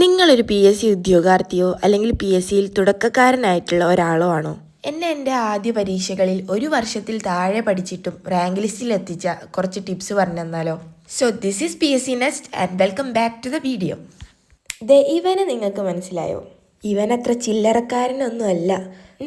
നിങ്ങളൊരു P S C ഉദ്യോഗാർത്ഥിയോ അല്ലെങ്കിൽ P S സിയിൽ തുടക്കക്കാരനായിട്ടുള്ള ഒരാളോ ആണോ? എന്നെ എന്റെ ആദ്യ പരീക്ഷകളിൽ ഒരു വർഷത്തിൽ താഴെ പഠിച്ചിട്ടും റാങ്ക് ലിസ്റ്റിൽ എത്തിച്ച കുറച്ച് ടിപ്സ് പറഞ്ഞു തന്നാലോ so this is P S C next and welcome back to the video the ഇവനെ നിങ്ങൾക്ക് മനസ്സിലായോ? ഇവൻ അത്ര ചില്ലറക്കാരനൊന്നുമല്ല.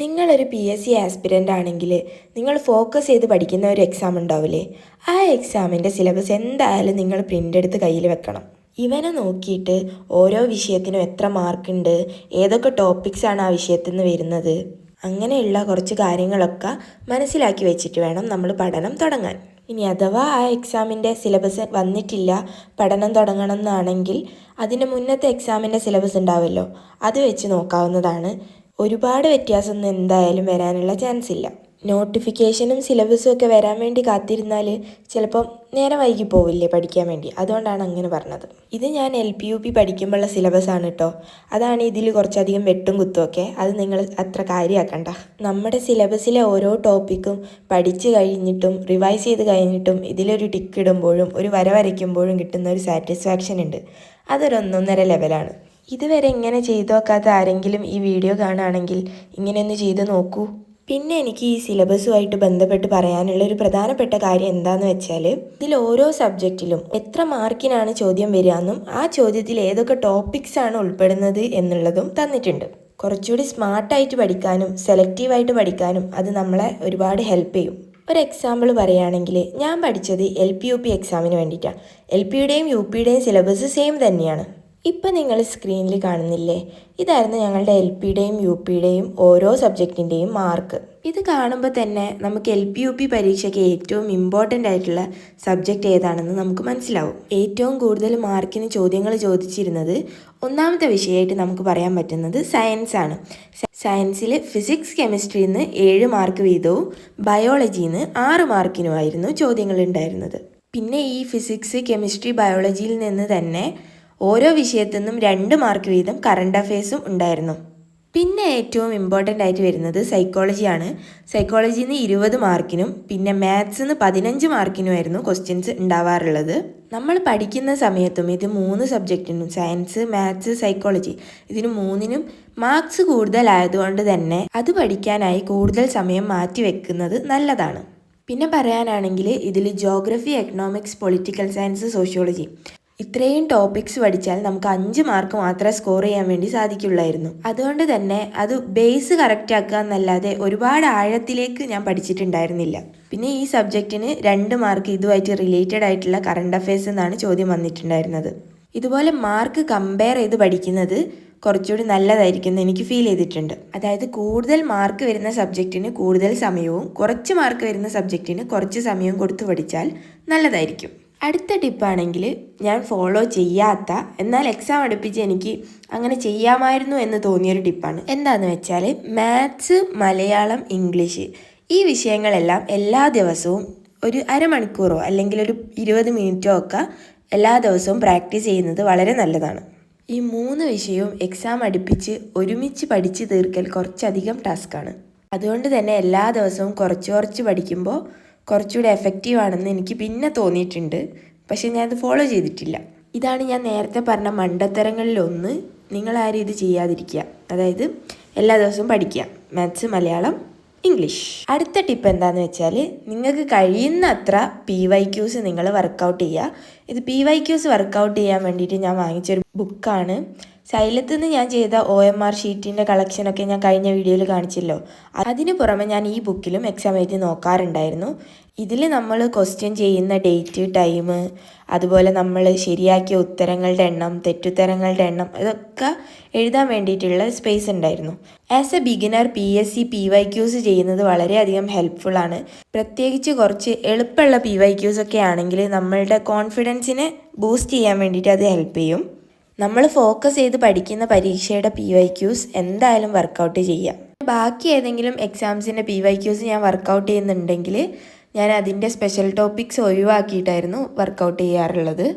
നിങ്ങളൊരു പി എസ് സി ആസ്പിരന്റ് ആണെങ്കിൽ നിങ്ങൾ ഫോക്കസ് ചെയ്ത് പഠിക്കുന്ന ഒരു എക്സാം ഉണ്ടാവില്ലേ? ആ എക്സാമിന്റെ സിലബസ് എന്തായാലും നിങ്ങൾ പ്രിന്റ് എടുത്ത് കയ്യിൽ വെക്കണം. ഇവനെ നോക്കിയിട്ട് ഓരോ വിഷയത്തിനും എത്ര മാർക്കുണ്ട് ഏതൊക്കെ ടോപ്പിക്സ് ആണ് ആ വിഷയത്തിൽ നിന്ന് വരുന്നത്? അങ്ങനെയുള്ള കുറച്ച് കാര്യങ്ങളൊക്കെ മനസ്സിലാക്കി വെച്ചിട്ട് വേണം നമ്മൾ പഠനം തുടങ്ങാൻ. ഇനി അഥവാ ആ എക്സാമിന്റെ സിലബസ് വന്നിട്ടില്ല പഠനം തുടങ്ങണം എന്നാണെങ്കിൽ അതിന് മുന്നത്തെ എക്സാമിന്റെ സിലബസ് ഉണ്ടാവുമല്ലോ അത് വെച്ച് നോക്കാവുന്നതാണ്. ഒരുപാട് വ്യത്യാസമൊന്നും എന്തായാലും വരാനുള്ള ചാൻസ് ഇല്ല. നോട്ടിഫിക്കേഷനും സിലബസും ഒക്കെ വരാൻ വേണ്ടി കാത്തിരുന്നാൽ ചിലപ്പം നേരെ വൈകി പോവില്ലേ പഠിക്കാൻ വേണ്ടി. അതുകൊണ്ടാണ് അങ്ങനെ പറഞ്ഞത്. ഇത് ഞാൻ എൽ പി യു പി പഠിക്കുമ്പോഴുള്ള സിലബസാണ് കേട്ടോ അതാണ് ഇതിൽ കുറച്ചധികം വെട്ടും കുത്തുമൊക്കെ അത് നിങ്ങൾ അത്ര കാര്യമാക്കണ്ട നമ്മുടെ സിലബസിലെ ഓരോ ടോപ്പിക്കും പഠിച്ചു കഴിഞ്ഞിട്ടും റിവൈസ് ചെയ്ത് കഴിഞ്ഞിട്ടും ഇതിലൊരു ടിക്ക് ഇടുമ്പോഴും ഒരു വര വരയ്ക്കുമ്പോഴും കിട്ടുന്ന ഒരു സാറ്റിസ്ഫാക്ഷൻ ഉണ്ട്. അതൊരു ഒന്നൊന്നര ലെവലാണ്. ഇതുവരെ ഇങ്ങനെ ചെയ്തു നോക്കാത്ത ആരെങ്കിലും ഈ വീഡിയോ കാണുകയാണെങ്കിൽ ഇങ്ങനെയൊന്ന് ചെയ്ത് നോക്കൂ. പിന്നെ എനിക്ക് ഈ സിലബസുമായിട്ട് ബന്ധപ്പെട്ട് പറയാനുള്ള ഒരു പ്രധാനപ്പെട്ട കാര്യം എന്താണെന്ന് വെച്ചാൽ ഇതിൽ ഓരോ സബ്ജക്റ്റിലും എത്ര മാർക്കിനാണ് ചോദ്യം വരിക എന്നും ആ ചോദ്യത്തിൽ ഏതൊക്കെ ടോപ്പിക്സ് ആണ് ഉൾപ്പെടുന്നത് എന്നുള്ളതും തന്നിട്ടുണ്ട്. കുറച്ചുകൂടി സ്മാർട്ടായിട്ട് പഠിക്കാനും സെലക്റ്റീവായിട്ട് പഠിക്കാനും അത് നമ്മളെ ഒരുപാട് ഹെൽപ്പ് ചെയ്യും. ഒരു എക്സാമ്പിൾ പറയുകയാണെങ്കിൽ ഞാൻ പഠിച്ചത് എൽ പി യു പി എക്സാമിന് വേണ്ടിയിട്ടാണ്. എൽ പിയുടെയും യു പിയുടെയും സിലബസ് സെയിം തന്നെയാണ്. ഇപ്പം നിങ്ങൾ സ്ക്രീനിൽ കാണുന്നില്ലേ? ഇതായിരുന്നു ഞങ്ങളുടെ എൽ പിയുടെയും യു പിയുടെയും ഓരോ സബ്ജക്റ്റിന്റെയും മാർക്ക്. ഇത് കാണുമ്പോൾ തന്നെ നമുക്ക് എൽ പി യു പി പരീക്ഷയ്ക്ക് ഏറ്റവും ഇമ്പോർട്ടന്റ് ആയിട്ടുള്ള സബ്ജക്റ്റ് ഏതാണെന്ന് നമുക്ക് മനസ്സിലാവും. ഏറ്റവും കൂടുതൽ മാർക്കിന് ചോദ്യങ്ങൾ ചോദിച്ചിരുന്നത് ഒന്നാമത്തെ വിഷയമായിട്ട് നമുക്ക് പറയാൻ പറ്റുന്നത് സയൻസ് ആണ്. സയൻസിൽ ഫിസിക്സ് കെമിസ്ട്രിയിൽ നിന്ന് ഏഴ് മാർക്ക് വീതവും ബയോളജിയിൽ നിന്ന് ആറ് മാർക്കിനുമായിരുന്നു ചോദ്യങ്ങൾ ഉണ്ടായിരുന്നത്. പിന്നെ ഈ ഫിസിക്സ് കെമിസ്ട്രി ബയോളജിയിൽ നിന്ന് തന്നെ ഓരോ വിഷയത്തു നിന്നും രണ്ട് മാർക്ക് വീതം കറണ്ട് അഫയേഴ്സും ഉണ്ടായിരുന്നു. പിന്നെ ഏറ്റവും ഇമ്പോർട്ടന്റ് ആയിട്ട് വരുന്നത് സൈക്കോളജിയാണ് സൈക്കോളജിയിൽ നിന്ന് ഇരുപത് മാർക്കിനും പിന്നെ മാത്സിൽ നിന്ന് പതിനഞ്ച് മാർക്കിനുമായിരുന്നു ക്വസ്റ്റ്യൻസ് ഉണ്ടാവാറുള്ളത്. നമ്മൾ പഠിക്കുന്ന സമയത്തും ഇത് മൂന്ന് സബ്ജക്റ്റിനും സയൻസ് മാത്സ് സൈക്കോളജി ഇതിന് മൂന്നിനും മാർക്സ് കൂടുതലായതുകൊണ്ട് തന്നെ അത് പഠിക്കാനായി കൂടുതൽ സമയം മാറ്റി വെക്കുന്നത് നല്ലതാണ്. പിന്നെ പറയാനാണെങ്കിൽ ഇതിൽ geography economics political science sociology ഇത്രയും ടോപ്പിക്സ് പഠിച്ചാൽ നമുക്ക് അഞ്ച് മാർക്ക് മാത്രമേ സ്കോർ ചെയ്യാൻ വേണ്ടി സാധിക്കുള്ളായിരുന്നു. അതുകൊണ്ട് തന്നെ അത് ബേസ് കറക്റ്റ് ആക്കുക എന്നല്ലാതെ ഒരുപാട് ആഴത്തിലേക്ക് ഞാൻ പഠിച്ചിട്ടുണ്ടായിരുന്നില്ല. പിന്നെ ഈ സബ്ജക്റ്റിന് രണ്ട് മാർക്ക് ഇതുമായിട്ട് റിലേറ്റഡ് ആയിട്ടുള്ള കറണ്ട് അഫയേഴ്സ് എന്നാണ് ചോദ്യം വന്നിട്ടുണ്ടായിരുന്നത്. ഇതുപോലെ മാർക്ക് കമ്പയർ ചെയ്ത് പഠിക്കുന്നത് കുറച്ചുകൂടി നല്ലതായിരിക്കും എന്ന് എനിക്ക് ഫീൽ ചെയ്തിട്ടുണ്ട്. അതായത് കൂടുതൽ മാർക്ക് വരുന്ന സബ്ജക്റ്റിന് കൂടുതൽ സമയവും കുറച്ച് മാർക്ക് വരുന്ന സബ്ജക്റ്റിന് കുറച്ച് സമയവും കൊടുത്തു പഠിച്ചാൽ നല്ലതായിരിക്കും. അടുത്ത ടിപ്പാണെങ്കിൽ ഞാൻ ഫോളോ ചെയ്യാത്ത എന്നാൽ എക്സാം അടുപ്പിച്ച് എനിക്ക് അങ്ങനെ ചെയ്യാമായിരുന്നു എന്ന് തോന്നിയൊരു ടിപ്പാണ്. എന്താണെന്ന് വെച്ചാൽ മാത്സ് മലയാളം ഇംഗ്ലീഷ് ഈ വിഷയങ്ങളെല്ലാം എല്ലാ ദിവസവും ഒരു അരമണിക്കൂറോ അല്ലെങ്കിൽ ഒരു ഇരുപത് മിനിറ്റോ ഒക്കെ എല്ലാ ദിവസവും പ്രാക്ടീസ് ചെയ്യുന്നത് വളരെ നല്ലതാണ്. ഈ മൂന്ന് വിഷയവും എക്സാം അടുപ്പിച്ച് ഒരുമിച്ച് പഠിച്ച് തീർക്കൽ കുറച്ചധികം ടാസ്ക്കാണ് അതുകൊണ്ട് തന്നെ എല്ലാ ദിവസവും കുറച്ച് കുറച്ച് പഠിക്കുമ്പോൾ കുറച്ചുകൂടി എഫക്റ്റീവ് ആണെന്ന് എനിക്ക് പിന്നെ തോന്നിയിട്ടുണ്ട്. പക്ഷെ അത് ഫോളോ ചെയ്തിട്ടില്ല. ഇതാണ് ഞാൻ നേരത്തെ പറഞ്ഞ മണ്ടത്തരങ്ങളിലൊന്ന്. നിങ്ങളാരും ഇത് ചെയ്യാതിരിക്കുക. അതായത് എല്ലാ ദിവസവും പഠിക്കുക. മാത്സ് മലയാളം ഇംഗ്ലീഷ് അടുത്ത ടിപ്പ് എന്താന്ന് വെച്ചാൽ നിങ്ങൾക്ക് കഴിയുന്ന അത്ര പി വൈ ക്യൂസ് നിങ്ങൾ വർക്കൗട്ട് ചെയ്യുക ഇത് പി വൈ ക്യൂസ് വർക്കൗട്ട് ചെയ്യാൻ വേണ്ടിയിട്ട് ഞാൻ വാങ്ങിച്ചൊരു ബുക്കാണ് സൈലത്ത് നിന്ന് ഞാൻ ചെയ്ത ഒ എം ആർ ഷീറ്റിന്റെ കളക്ഷനൊക്കെ ഞാൻ കഴിഞ്ഞ വീഡിയോയിൽ കാണിച്ചല്ലോ. അതിന് പുറമെ ഞാൻ ഈ ബുക്കിലും എക്സാം എഴുതി നോക്കാറുണ്ടായിരുന്നു. ഇതിൽ നമ്മൾ ക്വസ്റ്റ്യൻ ചെയ്യുന്ന ഡേറ്റ് ടൈം അതുപോലെ നമ്മൾ ശരിയാക്കിയ ഉത്തരങ്ങളുടെ എണ്ണം തെറ്റുത്തരങ്ങളുടെ എണ്ണം ഇതൊക്കെ എഴുതാൻ വേണ്ടിയിട്ടുള്ള സ്പേസ് ഉണ്ടായിരുന്നു. As a beginner P S C P Y Qs ചെയ്യുന്നത് വളരെയധികം ഹെൽപ്ഫുൾ ആണ്. പ്രത്യേകിച്ച് കുറച്ച് എളുപ്പമുള്ള പി വൈ ക്യൂസ് ഒക്കെ ആണെങ്കിൽ നമ്മളുടെ കോൺഫിഡൻസിനെ ബൂസ്റ്റ് ചെയ്യാൻ വേണ്ടിയിട്ട് അത് ഹെൽപ്പ് ചെയ്യും. നമ്മൾ ഫോക്കസ് ചെയ്ത് പഠിക്കുന്ന പരീക്ഷയുടെ പി വൈ ക്യൂസ് എന്തായാലും വർക്കൗട്ട് ചെയ്യാം. ബാക്കി ഏതെങ്കിലും എക്സാംസിന്റെ പി വൈ ക്യൂസ് ഞാൻ വർക്കൗട്ട് ചെയ്യുന്നുണ്ടെങ്കിൽ ഞാൻ അതിന്റെ സ്പെഷ്യൽ ടോപ്പിക്സ് ഒഴിവാക്കിയിട്ടായിരുന്നു വർക്കൗട്ട് ചെയ്യാറുള്ളത്.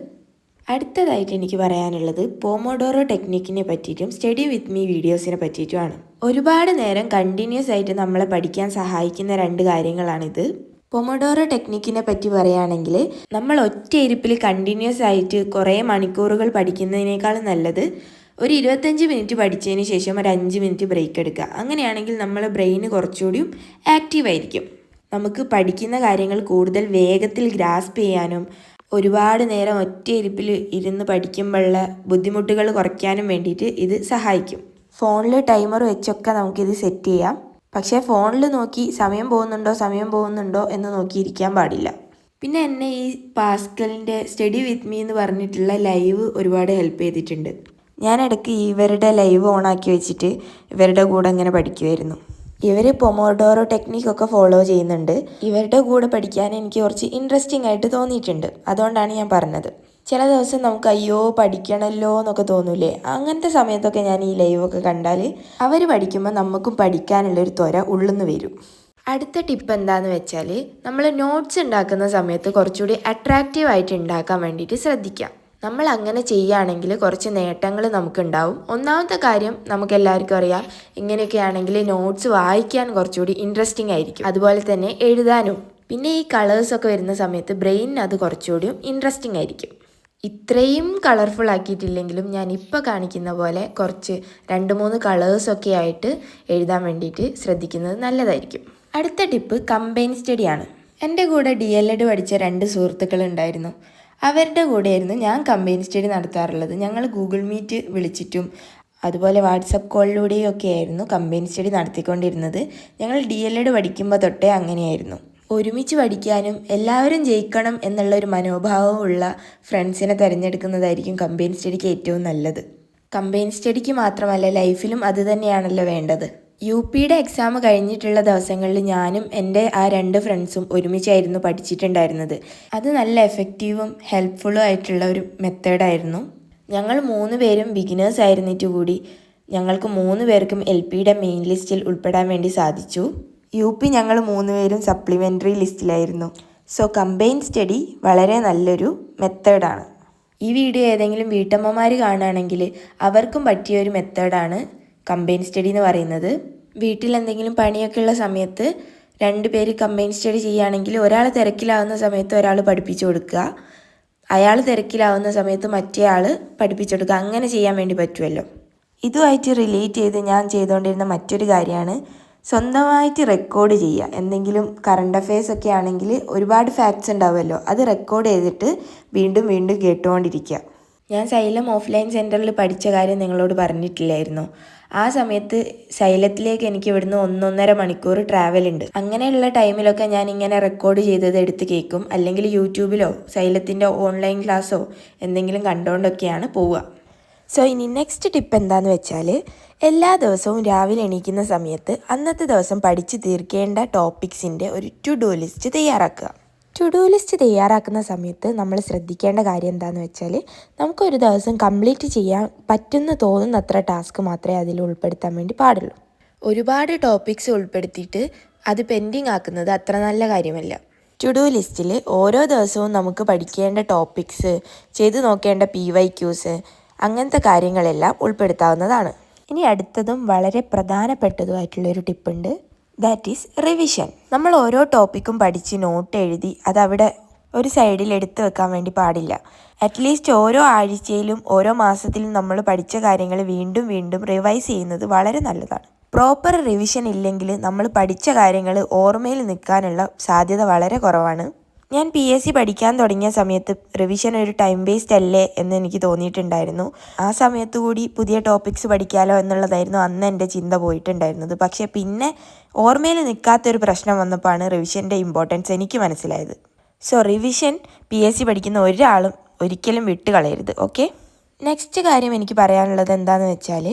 അടുത്തതായിട്ട് എനിക്ക് പറയാനുള്ളത് പോമോഡോറോ ടെക്നിക്കിനെ പറ്റിയിട്ടും സ്റ്റഡി വിത്ത് മീ വീഡിയോസിനെ പറ്റിയിട്ടുമാണ്. ഒരുപാട് നേരം കണ്ടിന്യൂസ് ആയിട്ട് നമ്മളെ പഠിക്കാൻ സഹായിക്കുന്ന രണ്ട് കാര്യങ്ങളാണിത്. പൊമഡോറോ ടെക്നിക്കിനെ പറ്റി പറയുകയാണെങ്കിൽ നമ്മൾ ഒറ്റ ഇരിപ്പിൽ കണ്ടിന്യൂസ് ആയിട്ട് കുറേ മണിക്കൂറുകൾ പഠിക്കുന്നതിനേക്കാൾ നല്ലത് ഒരു ഇരുപത്തഞ്ച് മിനിറ്റ് പഠിച്ചതിന് ശേഷം ഒരു അഞ്ച് മിനിറ്റ് ബ്രേക്ക് എടുക്കുക. അങ്ങനെയാണെങ്കിൽ നമ്മളെ ബ്രെയിന് കുറച്ചുകൂടിയും ആക്റ്റീവ് ആയിരിക്കും. നമുക്ക് പഠിക്കുന്ന കാര്യങ്ങൾ കൂടുതൽ വേഗത്തിൽ ഗ്രാസ്പ് ചെയ്യാനും ഒരുപാട് നേരം ഒറ്റയിരിപ്പിൽ ഇരുന്ന് പഠിക്കുമ്പോഴുള്ള ബുദ്ധിമുട്ടുകൾ കുറയ്ക്കാനും വേണ്ടിയിട്ട് ഇത് സഹായിക്കും. ഫോണിൽ ടൈമർ വെച്ചൊക്കെ നമുക്കിത് സെറ്റ് ചെയ്യാം. പക്ഷേ ഫോണിൽ നോക്കി സമയം പോകുന്നുണ്ടോ സമയം പോകുന്നുണ്ടോ എന്ന് നോക്കിയിരിക്കാൻ പാടില്ല. പിന്നെ എന്നെ ഈ പാസ്കലിന്റെ സ്റ്റഡി വിത്ത് മീ എന്ന് പറഞ്ഞിട്ടുള്ള ലൈവ് ഒരുപാട് ഹെൽപ്പ് ചെയ്തിട്ടുണ്ട്. ഞാൻ ഇടയ്ക്ക് ഇവരുടെ ലൈവ് ഓണാക്കി വെച്ചിട്ട് ഇവരുടെ കൂടെ ഇങ്ങനെ പഠിക്കുമായിരുന്നു ഇവർ പൊമോഡോറോ ടെക്നിക്കൊക്കെ ഫോളോ ചെയ്യുന്നുണ്ട്. ഇവരുടെ കൂടെ പഠിക്കാൻ എനിക്ക് കുറച്ച് ഇൻട്രസ്റ്റിംഗ് ആയിട്ട് തോന്നിയിട്ടുണ്ട്. അതുകൊണ്ടാണ് ഞാൻ പറഞ്ഞത്. ചില ദിവസം നമുക്ക് അയ്യോ പഠിക്കണമല്ലോ എന്നൊക്കെ തോന്നൂലേ? അങ്ങനത്തെ സമയത്തൊക്കെ ഞാൻ ഈ ലൈവൊക്കെ കണ്ടാൽ അവർ പഠിക്കുമ്പോൾ നമുക്കും പഠിക്കാനുള്ളൊരു ത്വര ഉള്ളുന്ന് വരും. അടുത്ത ടിപ്പ് എന്താണെന്ന് വെച്ചാൽ നമ്മൾ നോട്ട്സ് ഉണ്ടാക്കുന്ന സമയത്ത് കുറച്ചുകൂടി അട്രാക്റ്റീവ് ആയിട്ട് ഉണ്ടാക്കാൻ വേണ്ടിയിട്ട് ശ്രദ്ധിക്കാം നമ്മൾ അങ്ങനെ ചെയ്യുകയാണെങ്കിൽ കുറച്ച് നേട്ടങ്ങൾ നമുക്കുണ്ടാവും. ഒന്നാമത്തെ കാര്യം നമുക്ക് എല്ലാവർക്കും അറിയാം ഇങ്ങനെയൊക്കെയാണെങ്കിൽ നോട്ട്സ് വായിക്കാൻ കുറച്ചുകൂടി ഇൻട്രസ്റ്റിംഗ് ആയിരിക്കും. അതുപോലെ തന്നെ എഴുതാനും. പിന്നെ ഈ കളേഴ്സൊക്കെ വരുന്ന സമയത്ത് ബ്രെയിനിന് അത് കുറച്ചുകൂടി ഇൻട്രസ്റ്റിംഗ് ആയിരിക്കും. ഇത്രയും കളർഫുൾ ആക്കിയിട്ടില്ലെങ്കിലും ഞാൻ ഇപ്പോൾ കാണിക്കുന്ന പോലെ കുറച്ച് രണ്ട് മൂന്ന് കളേഴ്സൊക്കെ ആയിട്ട് എഴുതാൻ വേണ്ടിയിട്ട് ശ്രദ്ധിക്കുന്നത് നല്ലതായിരിക്കും. അടുത്ത ടിപ്പ് കമ്പൈൻ സ്റ്റഡിയാണ് എന്റെ കൂടെ ഡി എൽ എഡ് പഠിച്ച രണ്ട് സുഹൃത്തുക്കളുണ്ടായിരുന്നു അവരുടെ കൂടെയായിരുന്നു ഞാൻ കമ്പനി സ്റ്റഡി നടത്താറുള്ളത്. ഞങ്ങൾ ഗൂഗിൾ മീറ്റ് വിളിച്ചിട്ടും അതുപോലെ വാട്സപ്പ് കോളിലൂടെയും ഒക്കെ ആയിരുന്നു കമ്പനി സ്റ്റഡി നടത്തിക്കൊണ്ടിരുന്നത്. ഞങ്ങൾ ഡി എൽ എഡ് പഠിക്കുമ്പോൾ തൊട്ടേ അങ്ങനെയായിരുന്നു. ഒരുമിച്ച് പഠിക്കാനും എല്ലാവരും ജയിക്കണം എന്നുള്ള ഒരു മനോഭാവമുള്ള ഫ്രണ്ട്സിനെ തിരഞ്ഞെടുക്കുന്നതായിരിക്കും കമ്പൈൻ സ്റ്റഡിക്ക് ഏറ്റവും നല്ലത്. കമ്പൈൻ സ്റ്റഡിക്ക് മാത്രമല്ല ലൈഫിലും അത് തന്നെയാണല്ലോ വേണ്ടത്. യു പിയുടെ എക്സാം കഴിഞ്ഞിട്ടുള്ള ദിവസങ്ങളിൽ ഞാനും എന്റെ ആ രണ്ട് ഫ്രണ്ട്സും ഒരുമിച്ചായിരുന്നു പഠിച്ചിട്ടുണ്ടായിരുന്നത്. അത് നല്ല എഫക്റ്റീവും ഹെൽപ്ഫുള്ളും ആയിട്ടുള്ള ഒരു മെത്തേഡായിരുന്നു ഞങ്ങൾ മൂന്ന് പേരും ബിഗിനേഴ്സ് ആയിരുന്നിട്ട് കൂടി ഞങ്ങൾക്ക് മൂന്ന് പേർക്കും എൽ പിയുടെ മെയിൻ ലിസ്റ്റിൽ ഉൾപ്പെടാൻ വേണ്ടി സാധിച്ചു. യു പി ഞങ്ങൾ മൂന്ന് പേരും സപ്ലിമെന്ററി ലിസ്റ്റിലായിരുന്നു സോ കമ്പൈൻ സ്റ്റഡി വളരെ നല്ലൊരു മെത്തേഡാണ് ഈ വീഡിയോ ഏതെങ്കിലും വീട്ടമ്മമാർ കാണുകയാണെങ്കിൽ അവർക്കും പറ്റിയ ഒരു മെത്തേഡാണ് കമ്പൈൻ സ്റ്റഡി എന്ന് പറയുന്നത്. വീട്ടിൽ എന്തെങ്കിലും പണിയൊക്കെ ഉള്ള സമയത്ത് രണ്ട് പേര് കമ്പൈൻ സ്റ്റഡി ചെയ്യുകയാണെങ്കിൽ ഒരാൾ തിരക്കിലാവുന്ന സമയത്ത് ഒരാൾ പഠിപ്പിച്ചു കൊടുക്കുക. അയാൾ തിരക്കിലാവുന്ന സമയത്ത് മറ്റേ ആൾ പഠിപ്പിച്ചു കൊടുക്കുക. അങ്ങനെ ചെയ്യാൻ വേണ്ടി പറ്റുമല്ലോ. ഇതുമായിട്ട് റിലേറ്റ് ചെയ്ത് ഞാൻ ചെയ്തുകൊണ്ടിരുന്ന മറ്റൊരു കാര്യമാണ്. സ്വന്തമായിട്ട് റെക്കോർഡ് ചെയ്യുക. എന്തെങ്കിലും കറണ്ട് അഫയേഴ്സ് ഒക്കെ ആണെങ്കിൽ ഒരുപാട് ഫാക്ട്സ് ഉണ്ടാവുമല്ലോ. അത് റെക്കോർഡ് ചെയ്തിട്ട് വീണ്ടും വീണ്ടും കേട്ടുകൊണ്ടിരിക്കുക. ഞാൻ സൈലം ഓഫ്ലൈൻ സെന്ററിൽ പഠിച്ച കാര്യം നിങ്ങളോട് പറഞ്ഞിട്ടില്ലായിരുന്നു. ആ സമയത്ത് ശൈലത്തിലേക്ക് എനിക്ക് ഇവിടുന്ന് ഒന്നൊന്നര മണിക്കൂർ ട്രാവൽ ഉണ്ട്. അങ്ങനെയുള്ള ടൈമിലൊക്കെ ഞാൻ ഇങ്ങനെ റെക്കോർഡ് ചെയ്തത് എടുത്ത് കേൾക്കും. അല്ലെങ്കിൽ യൂട്യൂബിലോ ശൈലത്തിന്റെ ഓൺലൈൻ ക്ലാസ്സോ എന്തെങ്കിലും കണ്ടുകൊണ്ടൊക്കെയാണ് പോവുക. സോ ഇനി നെക്സ്റ്റ് ടിപ്പ് എന്താന്ന് വെച്ചാൽ എല്ലാ ദിവസവും രാവിലെ എണീക്കുന്ന സമയത്ത് അന്നത്തെ ദിവസം പഠിച്ചു തീർക്കേണ്ട ടോപ്പിക്സിന്റെ ഒരു ടു ഡു ലിസ്റ്റ് തയ്യാറാക്കുക. ടു ഡു ലിസ്റ്റ് തയ്യാറാക്കുന്ന സമയത്ത് നമ്മൾ ശ്രദ്ധിക്കേണ്ട കാര്യം എന്താണെന്ന് വെച്ചാൽ നമുക്കൊരു ദിവസം കംപ്ലീറ്റ് ചെയ്യാൻ പറ്റുന്ന തോന്നുന്നത്ര ടാസ്ക് മാത്രമേ അതിൽ ഉൾപ്പെടുത്താൻ വേണ്ടി പാടുള്ളൂ. ഒരുപാട് ടോപ്പിക്സ് ഉൾപ്പെടുത്തിയിട്ട് അത് പെൻഡിങ് ആക്കുന്നത് അത്ര നല്ല കാര്യമല്ല. ടു ഡു ലിസ്റ്റിൽ ഓരോ ദിവസവും നമുക്ക് പഠിക്കേണ്ട ടോപ്പിക്സ് ചെയ്തു നോക്കേണ്ട പി വൈ ക്യൂസ് അങ്ങനത്തെ കാര്യങ്ങളെല്ലാം ഉൾപ്പെടുത്താവുന്നതാണ്. ഇനി അടുത്തതും വളരെ പ്രധാനപ്പെട്ടതുമായിട്ടുള്ളൊരു ടിപ്പുണ്ട്. ദാറ്റ് ഈസ് റിവിഷൻ നമ്മൾ ഓരോ ടോപ്പിക്കും പഠിച്ച് നോട്ട് എഴുതി അതവിടെ ഒരു സൈഡിൽ എടുത്തു വെക്കാൻ വേണ്ടി പാടില്ല. അറ്റ്ലീസ്റ്റ് ഓരോ ആഴ്ചയിലും ഓരോ മാസത്തിലും നമ്മൾ പഠിച്ച കാര്യങ്ങൾ വീണ്ടും വീണ്ടും റിവൈസ് ചെയ്യുന്നത് വളരെ നല്ലതാണ്. പ്രോപ്പർ റിവിഷൻ ഇല്ലെങ്കിൽ നമ്മൾ പഠിച്ച കാര്യങ്ങൾ ഓർമ്മയിൽ നിൽക്കാനുള്ള സാധ്യത വളരെ കുറവാണ്. ഞാൻ പി എസ് സി പഠിക്കാൻ തുടങ്ങിയ സമയത്ത് റിവിഷൻ ഒരു ടൈം വേസ്റ്റ് അല്ലേ എന്ന് എനിക്ക് തോന്നിയിട്ടുണ്ടായിരുന്നു. ആ സമയത്ത് കൂടി പുതിയ ടോപ്പിക്സ് പഠിക്കാലോ എന്നുള്ളതായിരുന്നു അന്ന് എന്റെ ചിന്ത പോയിട്ടുണ്ടായിരുന്നത്. പക്ഷേ പിന്നെ ഓർമ്മയിൽ നിൽക്കാത്തൊരു പ്രശ്നം വന്നപ്പോഴാണ് റിവിഷന്റെ ഇമ്പോർട്ടൻസ് എനിക്ക് മനസ്സിലായത്. So revision P S C പഠിക്കുന്ന ഒരാളും ഒരിക്കലും വിട്ട് കളയരുത് ഓക്കെ നെക്സ്റ്റ് കാര്യം എനിക്ക് പറയാനുള്ളത് എന്താണെന്ന് വെച്ചാൽ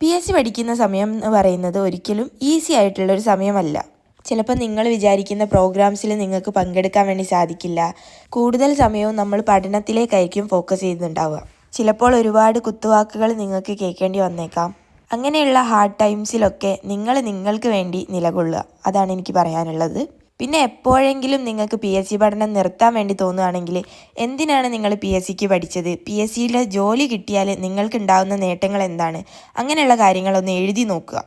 പി എസ് സി പഠിക്കുന്ന സമയം എന്ന് പറയുന്നത് ഒരിക്കലും ഈസി ആയിട്ടുള്ളൊരു സമയമല്ല. ചിലപ്പോൾ നിങ്ങൾ വിചാരിക്കുന്ന പ്രോഗ്രാംസിൽ നിങ്ങൾക്ക് പങ്കെടുക്കാൻ വേണ്ടി സാധിക്കില്ല. കൂടുതൽ സമയവും നമ്മൾ പഠനത്തിലേക്കായിരിക്കും ഫോക്കസ് ചെയ്യുന്നുണ്ടാവുക. ചിലപ്പോൾ ഒരുപാട് കുത്തുവാക്കുകൾ നിങ്ങൾക്ക് കേൾക്കേണ്ടി വന്നേക്കാം. അങ്ങനെയുള്ള ഹാർഡ് ടൈംസിലൊക്കെ നിങ്ങൾ നിങ്ങൾക്ക് വേണ്ടി നിലകൊള്ളുക. അതാണ് എനിക്ക് പറയാനുള്ളത്. പിന്നെ എപ്പോഴെങ്കിലും നിങ്ങൾക്ക് പി എസ് സി പഠനം നിർത്താൻ വേണ്ടി തോന്നുകയാണെങ്കിൽ എന്തിനാണ് നിങ്ങൾ പി എസ് സിക്ക് പഠിച്ചത്? പി എസ് സിയിലെ ജോലി കിട്ടിയാൽ നിങ്ങൾക്ക് ഉണ്ടാകുന്ന നേട്ടങ്ങൾ എന്താണ്? അങ്ങനെയുള്ള കാര്യങ്ങളൊന്ന് എഴുതി നോക്കുക.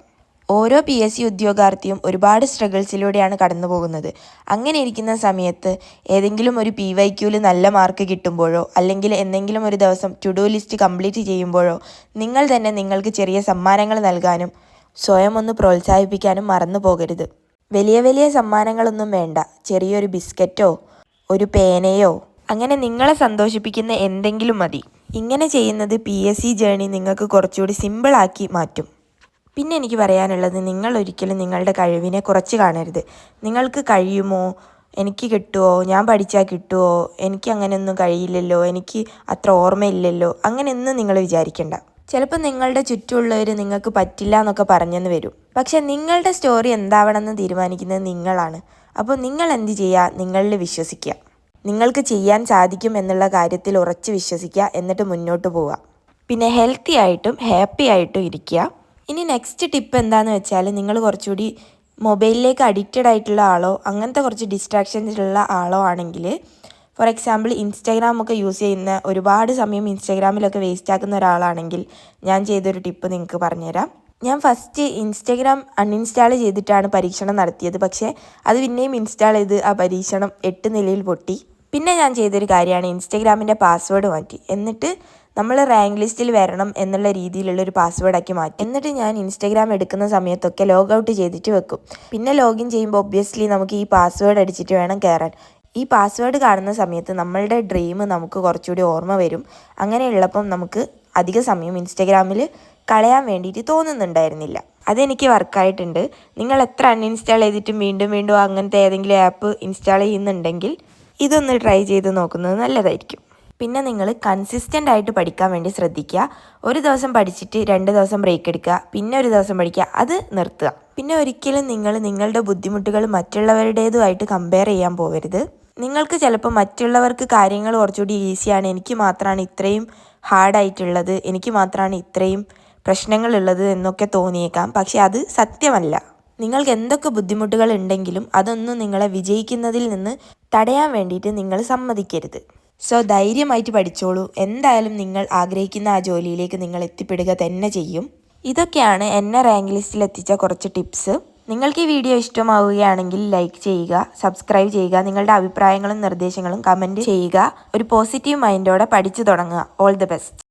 ഓരോ പി എസ് സി ഉദ്യോഗാർത്ഥിയും ഒരുപാട് സ്ട്രഗിൾസിലൂടെയാണ് കടന്നു പോകുന്നത് അങ്ങനെ ഇരിക്കുന്ന സമയത്ത് ഏതെങ്കിലും ഒരു പി വൈ ക്യൂവിൽ നല്ല മാർക്ക് കിട്ടുമ്പോഴോ അല്ലെങ്കിൽ എന്തെങ്കിലും ഒരു ദിവസം ടു ഡു ലിസ്റ്റ് കംപ്ലീറ്റ് ചെയ്യുമ്പോഴോ നിങ്ങൾ തന്നെ നിങ്ങൾക്ക് ചെറിയ സമ്മാനങ്ങൾ നൽകാനും സ്വയം ഒന്ന് പ്രോത്സാഹിപ്പിക്കാനും മറന്നു പോകരുത്. വലിയ വലിയ സമ്മാനങ്ങളൊന്നും വേണ്ട. ചെറിയൊരു ബിസ്ക്കറ്റോ ഒരു പേനയോ അങ്ങനെ നിങ്ങളെ സന്തോഷിപ്പിക്കുന്ന എന്തെങ്കിലും മതി. ഇങ്ങനെ ചെയ്യുന്നത് പി എസ് സി ജേണി നിങ്ങൾക്ക് കുറച്ചുകൂടി സിമ്പിളാക്കി മാറ്റും. പിന്നെ എനിക്ക് പറയാനുള്ളത് നിങ്ങൾ ഒരിക്കലും നിങ്ങളുടെ കഴിവിനെ കുറച്ച് കാണരുത്. നിങ്ങൾക്ക് കഴിയുമോ? എനിക്ക് കിട്ടുമോ ഞാൻ പഠിച്ചാൽ കിട്ടുമോ എനിക്ക് അങ്ങനെയൊന്നും കഴിയില്ലല്ലോ? എനിക്ക് അത്ര ഓർമ്മയില്ലല്ലോ? അങ്ങനെയൊന്നും നിങ്ങൾ വിചാരിക്കണ്ട. ചിലപ്പോൾ നിങ്ങളുടെ ചുറ്റുമുള്ളവർ നിങ്ങൾക്ക് പറ്റില്ല എന്നൊക്കെ പറഞ്ഞെന്ന് വരും. പക്ഷെ നിങ്ങളുടെ സ്റ്റോറി എന്താവണമെന്ന് തീരുമാനിക്കുന്നത് നിങ്ങളാണ്. അപ്പോൾ നിങ്ങൾ എന്ത് ചെയ്യുക നിങ്ങളിൽ വിശ്വസിക്കുക. നിങ്ങൾക്ക് ചെയ്യാൻ സാധിക്കും എന്നുള്ള കാര്യത്തിൽ ഉറച്ച് വിശ്വസിക്കുക. എന്നിട്ട് മുന്നോട്ട് പോവുക. പിന്നെ ഹെൽത്തി ആയിട്ടും ഹാപ്പി ആയിട്ടും ഇരിക്കുക. ഇനി നെക്സ്റ്റ് ടിപ്പ് എന്താണെന്ന് വെച്ചാൽ നിങ്ങൾ കുറച്ചുകൂടി മൊബൈലിലേക്ക് അഡിക്റ്റഡ് ആയിട്ടുള്ള ആളോ അങ്ങനത്തെ കുറച്ച് ഡിസ്ട്രാക്ഷൻസിലുള്ള ആളോ ആണെങ്കിൽ ഫോർ എക്സാമ്പിൾ ഇൻസ്റ്റാഗ്രാം ഒക്കെ യൂസ് ചെയ്യുന്ന ഒരുപാട് സമയം ഇൻസ്റ്റാഗ്രാമിലൊക്കെ വേസ്റ്റ് ആക്കുന്ന ഒരാളാണെങ്കിൽ ഞാൻ ചെയ്തൊരു ടിപ്പ് നിങ്ങൾക്ക് പറഞ്ഞുതരാം. ഞാൻ ഫസ്റ്റ് ഇൻസ്റ്റാഗ്രാം അൺഇൻസ്റ്റാൾ ചെയ്തിട്ടാണ് പരീക്ഷണം നടത്തിയത്. പക്ഷേ അത് പിന്നെയും ഇൻസ്റ്റാൾ ചെയ്ത് ആ പരീക്ഷണം എട്ട് നിലയിൽ പൊട്ടി. പിന്നെ ഞാൻ ചെയ്തൊരു കാര്യമാണ് ഇൻസ്റ്റഗ്രാമിന്റെ പാസ്വേഡ് മാറ്റി. എന്നിട്ട് നമ്മൾ റാങ്ക് ലിസ്റ്റിൽ വരണം എന്നുള്ള രീതിയിലുള്ള ഒരു പാസ്വേഡാക്കി മാറ്റി. എന്നിട്ട് ഞാൻ ഇൻസ്റ്റാഗ്രാം എടുക്കുന്ന സമയത്തൊക്കെ ലോഗൗട്ട് ചെയ്തിട്ട് വെക്കും. പിന്നെ ലോഗിൻ ചെയ്യുമ്പോൾ ഒബ്വിയസ്ലി നമുക്ക് ഈ പാസ്വേഡ് അടിച്ചിട്ട് വേണം കയറാൻ. ഈ പാസ്വേഡ് കാണുന്ന സമയത്ത് നമ്മളുടെ ഡ്രീം നമുക്ക് കുറച്ചുകൂടി ഓർമ്മ വരും. അങ്ങനെയുള്ളപ്പം നമുക്ക് അധിക സമയം ഇൻസ്റ്റാഗ്രാമിൽ കളയാൻ വേണ്ടിയിട്ട് തോന്നുന്നുണ്ടായിരുന്നില്ല. അതെനിക്ക് വർക്കായിട്ടുണ്ട് നിങ്ങൾ എത്ര അൺഇൻസ്റ്റാൾ ചെയ്തിട്ടും വീണ്ടും വീണ്ടും അങ്ങനത്തെ ഏതെങ്കിലും ആപ്പ് ഇൻസ്റ്റാൾ ചെയ്യുന്നുണ്ടെങ്കിൽ ഇതൊന്ന് ട്രൈ ചെയ്ത് നോക്കുന്നത് നല്ലതായിരിക്കും. പിന്നെ നിങ്ങൾ കൺസിസ്റ്റന്റ് ആയിട്ട് പഠിക്കാൻ വേണ്ടി ശ്രദ്ധിക്കുക. ഒരു ദിവസം പഠിച്ചിട്ട് രണ്ട് ദിവസം ബ്രേക്ക് എടുക്കുക. പിന്നെ ഒരു ദിവസം പഠിക്കുക. അത് നിർത്തുക. പിന്നെ ഒരിക്കലും നിങ്ങൾ നിങ്ങളുടെ ബുദ്ധിമുട്ടുകൾ മറ്റുള്ളവരുടേതുമായിട്ട് കമ്പയർ ചെയ്യാൻ പോകരുത് നിങ്ങൾക്ക് ചിലപ്പോൾ മറ്റുള്ളവർക്ക് കാര്യങ്ങൾ കുറച്ചുകൂടി ഈസിയാണ് എനിക്ക് മാത്രമാണ് ഇത്രയും ഹാർഡായിട്ടുള്ളത് എനിക്ക് മാത്രമാണ് ഇത്രയും പ്രശ്നങ്ങളുള്ളത് എന്നൊക്കെ തോന്നിയേക്കാം. പക്ഷെ അത് സത്യമല്ല. നിങ്ങൾക്ക് എന്തൊക്കെ ബുദ്ധിമുട്ടുകൾ ഉണ്ടെങ്കിലും അതൊന്നും നിങ്ങളെ വിജയിക്കുന്നതിൽ നിന്ന് തടയാൻ വേണ്ടിയിട്ട് നിങ്ങൾ സമ്മതിക്കരുത്. സോ ധൈര്യമായിട്ട് പഠിച്ചോളൂ. എന്തായാലും നിങ്ങൾ ആഗ്രഹിക്കുന്ന ആ ജോലിയിലേക്ക് നിങ്ങൾ എത്തിപ്പെടുക തന്നെ ചെയ്യും. ഇതൊക്കെയാണ് എന്നെ റാങ്ക് ലിസ്റ്റിൽ എത്തിച്ച കുറച്ച് ടിപ്സ് നിങ്ങൾക്ക് ഈ വീഡിയോ ഇഷ്ടമാവുകയാണെങ്കിൽ ലൈക്ക് ചെയ്യുക സബ്സ്ക്രൈബ് ചെയ്യുക നിങ്ങളുടെ അഭിപ്രായങ്ങളും നിർദ്ദേശങ്ങളും കമന്റ് ചെയ്യുക. ഒരു പോസിറ്റീവ് മൈൻഡോടെ പഠിച്ചു തുടങ്ങുക. All the best